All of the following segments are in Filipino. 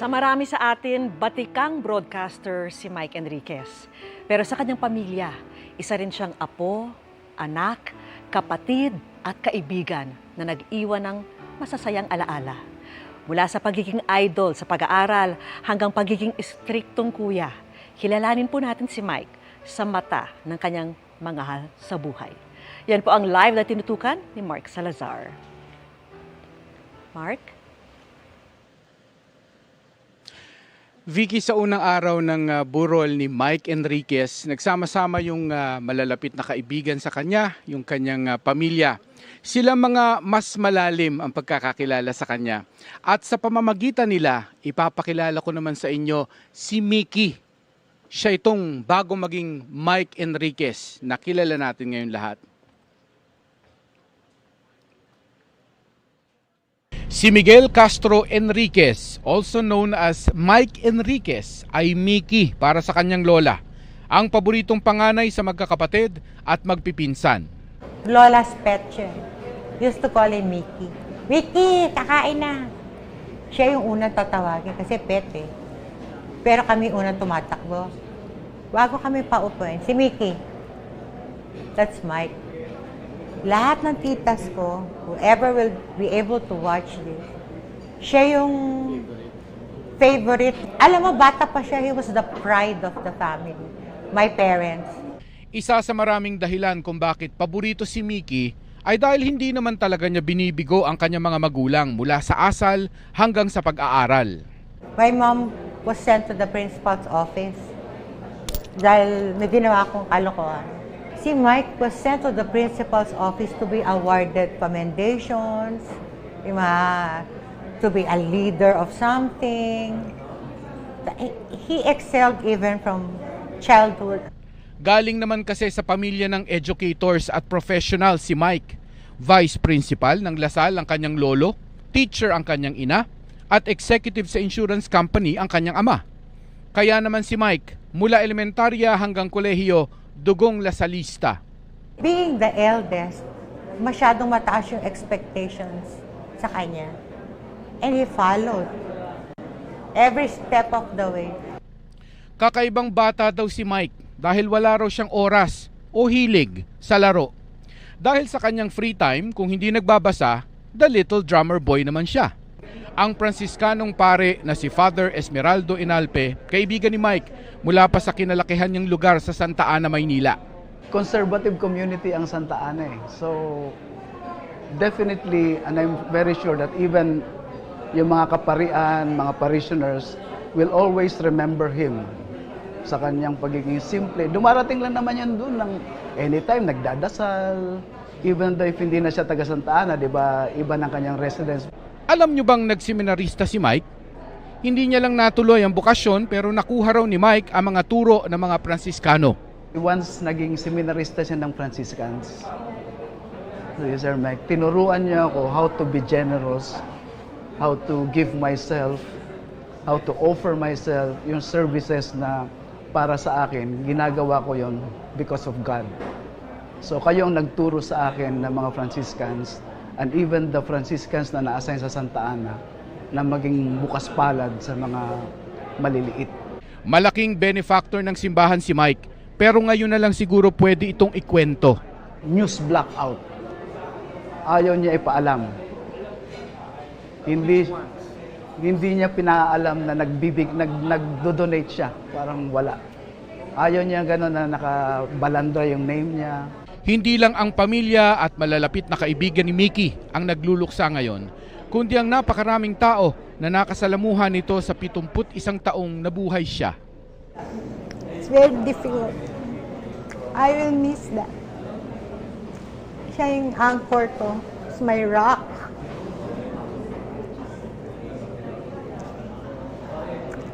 Sa marami sa atin, batikang broadcaster si Mike Enriquez. Pero sa kanyang pamilya, isa rin siyang apo, anak, kapatid at kaibigan na nag-iwan ng masasayang alaala. Mula sa pagiging idol sa pag-aaral hanggang pagiging istriktong kuya, kilalanin po natin si Mike sa mata ng kanyang mangahal sa buhay. Yan po ang live na tinutukan ni Mark Salazar. Mark? Vicky, sa unang araw ng ah, burol ni Mike Enriquez, nagsama-sama yung ah, malalapit na kaibigan sa kanya, yung kanyang ah, pamilya. Sila mga mas malalim ang pagkakakilala sa kanya. At sa pamamagitan nila, ipapakilala ko naman sa inyo si Mickey. Siya itong bago maging Mike Enriquez na kilala natin ngayon lahat. Si Miguel Castro Enriquez, also known as Mike Enriquez, ay Mickey para sa kanyang lola. Ang paboritong panganay sa magkakapatid at magpipinsan. Lola's pet siya. Used to call him Mickey. Mickey, kakain na. Siya yung unang tatawagin kasi pet eh. Pero kami unang tumatakbo. Bago kami paupuin, si Mickey. That's Mike. Lahat ng titas ko, whoever will be able to watch this, siya yung favorite. Alam mo, bata pa siya, he was the pride of the family. My parents. Isa sa maraming dahilan kung bakit paborito si Mickey ay dahil hindi naman talaga niya binibigo ang kanyang mga magulang mula sa asal hanggang sa pag-aaral. My mom was sent to the principal's office dahil may ginawa akong kalokohan. Si Mike was sent to the principal's office to be awarded commendations, mga- to be a leader of something. He excelled even from childhood. Galing naman kasi sa pamilya ng educators at professional si Mike. Vice Principal ng Lasal ang kanyang lolo, teacher ang kanyang ina, at executive sa insurance company ang kanyang ama. Kaya naman si Mike, mula elementarya hanggang kolehiyo, dugong lasalista. Being the eldest, masyadong mataas yung expectations sa kanya. And he followed every step of the way. Kakaibang bata daw si Mike dahil wala raw siyang oras o hilig sa laro. Dahil sa kanyang free time, kung hindi nagbabasa, the little drummer boy naman siya. Ang Fransiskanong pare na si Father Esmeraldo Inalpe, kaibigan ni Mike mula pa sa kinalakihan niyang lugar sa Santa Ana, Maynila. conservative community ang Santa Ana eh. So, definitely, and I'm very sure that even yung mga kaparian, mga parishioners, will always remember him sa kanyang pagiging simple. Dumarating lang naman yan doon ng anytime, nagdadasal, even though if hindi na siya taga Santa Ana, di ba, iba ng kanyang residence. Alam niyo bang nagseminarista si Mike? Hindi niya lang natuloy ang bukasyon pero nakuha raw ni Mike ang mga turo ng mga Pransiskano. Once naging seminarista siya ng Franciscans, so, Sir Mike, tinuruan niya ako how to be generous, how to give myself, how to offer myself, yung services na para sa akin, ginagawa ko yon because of God. So kayo ang nagturo sa akin ng mga Franciscans and even the Franciscans na na-assign sa Santa Ana na maging bukas palad sa mga maliliit. Malaking benefactor ng simbahan si Mike pero ngayon na lang siguro pwede itong ikwento. news blackout. Ayaw niya ipaalam. Hindi hindi niya pinaalam na nagbibig nag nagdo-donate siya, parang wala. Ayaw niya gano'n na nakabalandra yung name niya. Hindi lang ang pamilya at malalapit na kaibigan ni Mickey ang nagluluksa ngayon, kundi ang napakaraming tao na nakasalamuhan nito sa 71 taong nabuhay siya. It's very difficult. I will miss that. Siya yung anchor ko. It's my rock.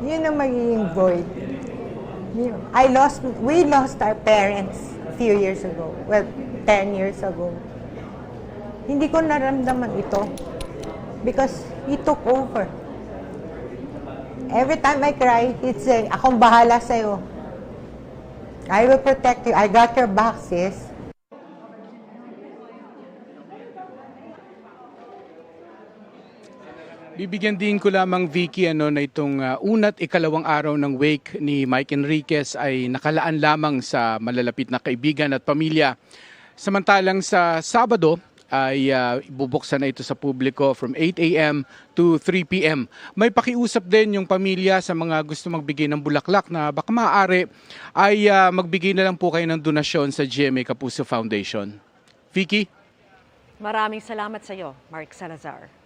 Yun ang magiging void. I lost, we lost our parents few years ago. Well, 10 years ago. Hindi ko naramdaman ito because he took over. Every time I cry, he'd say, akong bahala sa'yo. I will protect you. I got your back, sis. Bibigyan din ko lamang Vicky ano na itong uh, una't ikalawang araw ng wake ni Mike Enriquez ay nakalaan lamang sa malalapit na kaibigan at pamilya. Samantalang sa Sabado ay uh, ibubuksan na ito sa publiko from 8 a.m. to 3 p.m. May pakiusap din yung pamilya sa mga gusto magbigay ng bulaklak na baka maaari ay uh, magbigay na lang po kayo ng donasyon sa GMA Kapuso Foundation. Vicky? Maraming salamat sa iyo, Mark Salazar.